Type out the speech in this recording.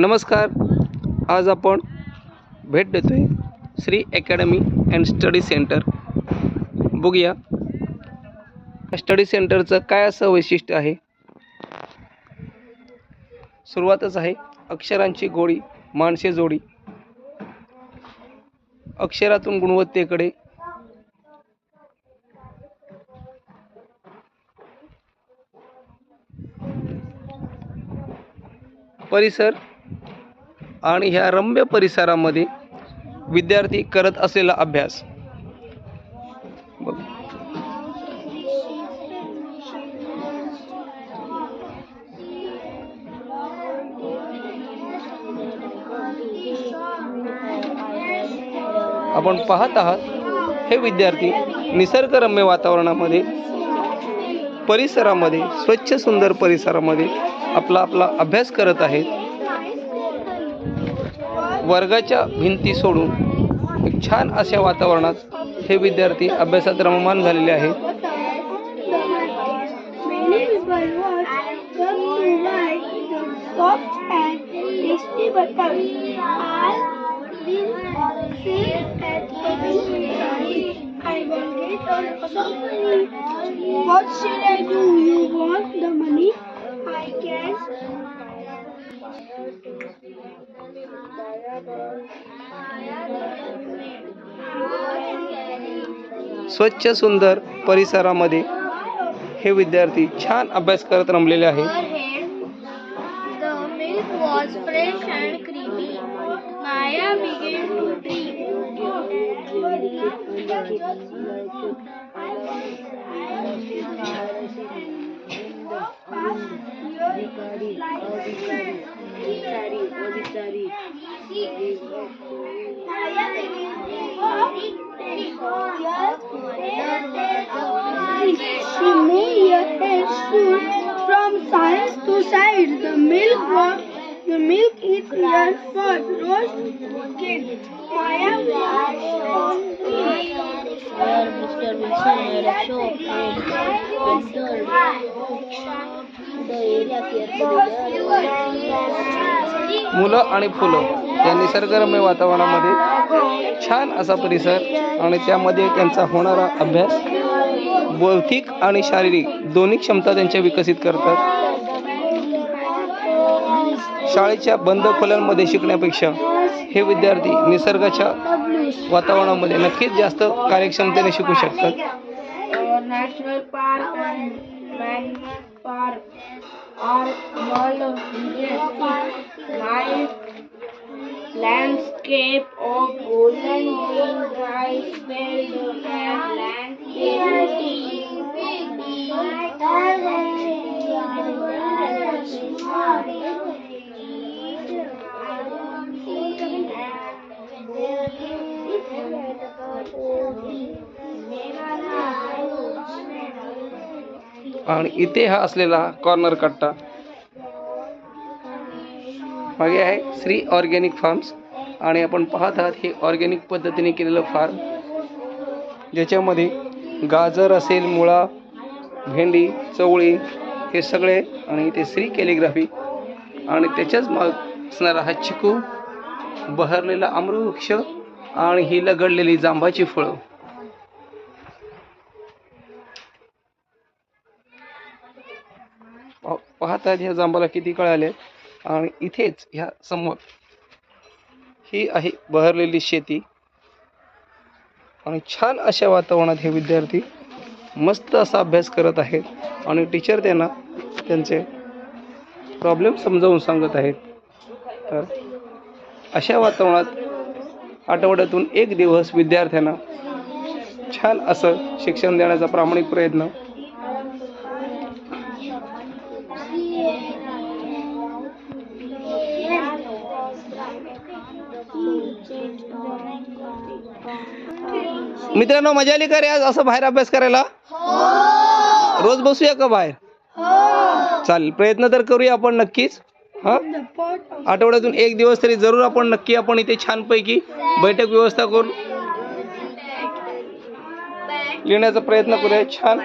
नमस्कार. आज आपण भेट देतोय Shri academy and study centre बघूया. स्टडी सेंटरचं काय असं वैशिष्ट्य आहे? सुरुवातच आहे अक्षरांची गोडी माणसे जोडी. अक्षरातून गुणवत्तेकडे. परिसर आणि ह्या रम्य परिसरामध्ये विद्यार्थी करत असलेला अभ्यास बघ. आपण पाहत आहात हे विद्यार्थी निसर्गरम्य वातावरणामध्ये परिसरामध्ये स्वच्छ सुंदर परिसरामध्ये आपला आपला अभ्यास करत आहेत वर्गाच्या भिंती सोडून एक छान अशा वातावरणात हे विद्यार्थी अभ्यासात रममान झालेले आहेत What should I do? You want the money? स्वच्छ सुंदर परिसरामध्ये हे विद्यार्थी छान अभ्यास करत रमलेले आहेत. She made her head spoon from side to side. The milk was the milk is here for roast cake. Maya was Mr. Wilson had. मुलं आणि फुलं या निसर्गरम्य वातावरणामध्ये छान असा परिसर आणि त्यामध्ये त्यांचा होणारा अभ्यास बौद्धिक आणि शारीरिक दोन्ही क्षमता त्यांच्या विकसित करतात. शाळेच्या बंद खोल्यांमध्ये शिकण्यापेक्षा हे विद्यार्थी निसर्गाच्या वातावरणामध्ये नक्कीच जास्त कार्यक्षमतेने शिकू शकतात. are are all of landscape of आणि इथे हा असलेला कॉर्नर कट्टा. मागे आहे श्री ऑर्गॅनिक फार्म्स आणि आपण पाहत आहात हे ऑर्गॅनिक पद्धतीने केलेलं फार्म. ज्याच्यामध्ये गाजर असेल मुळा भेंडी चवळी हे सगळे आणि इथे श्री कॅलिग्राफी. आणि त्याच्याच माग असणारा हा चिकू बहरलेला अमृवृक्ष आणि ही लगडलेली जांभाची फळं. पाहतात ह्या जांबाला किती कळाले? आणि इथेच ह्या समोर ही आहे बहरलेली शेती. आणि छान अशा वातावरणात हे विद्यार्थी मस्त असा अभ्यास करत आहेत. आणि टीचर त्यांना त्यांचे प्रॉब्लेम समजावून सांगत आहेत. तर अशा वातावरणात आठवड्यातून एक दिवस विद्यार्थ्यांना छान असं शिक्षण देण्याचा प्रामाणिक प्रयत्न मित्रांनो मजा आली का रे आज? असं बाहेर अभ्यास करायला? रोज बसूया का बाहेर? चालेल प्रयत्न तर करूया आपण नक्कीच. हा? आठवड्यातून एक दिवस तरी जरूर आपण नक्की आपण इथे छानपैकी बैठक व्यवस्था करून लिहिण्याचा प्रयत्न करूया. छान.